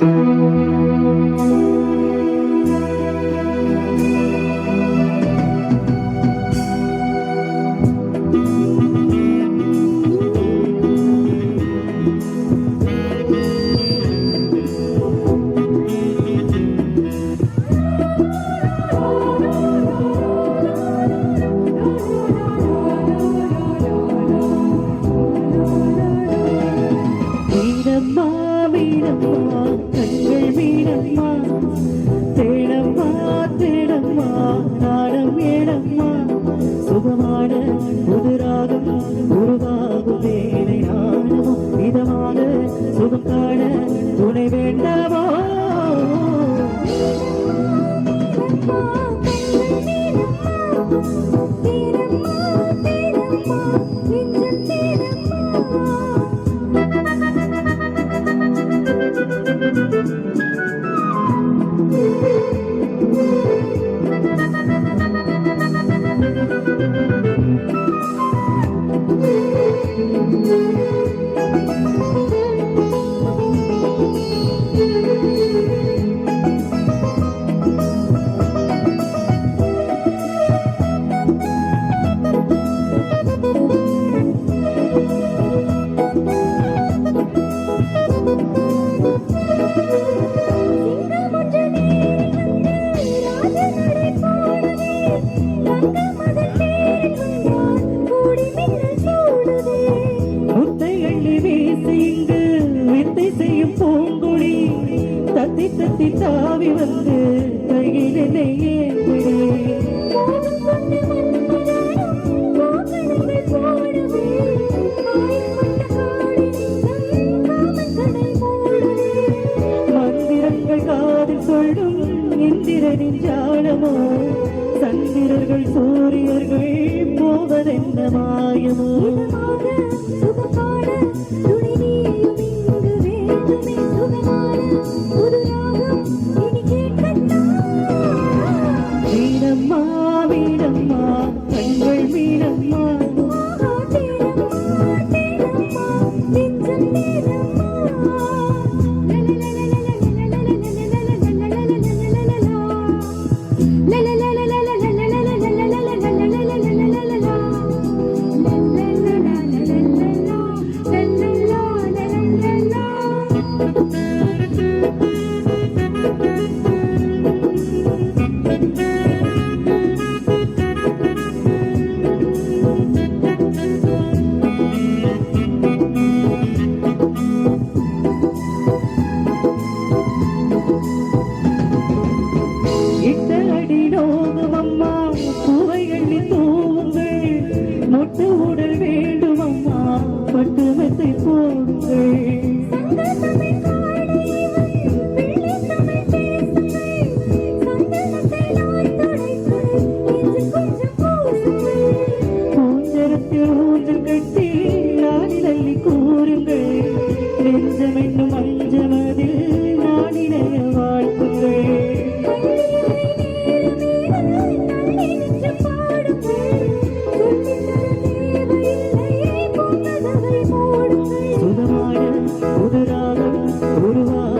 Música Tudo tá தாவி தாவி வந்து கையிலே மந்திரங்கள் காதில் சொல்லும் இந்திரனின் ஜாலமோ? சந்திரர்கள் சூரியர்கள் போவதென்ன மாயமோ? சுகமான மட்டும் மெத்தை போடுங்கள். Oh.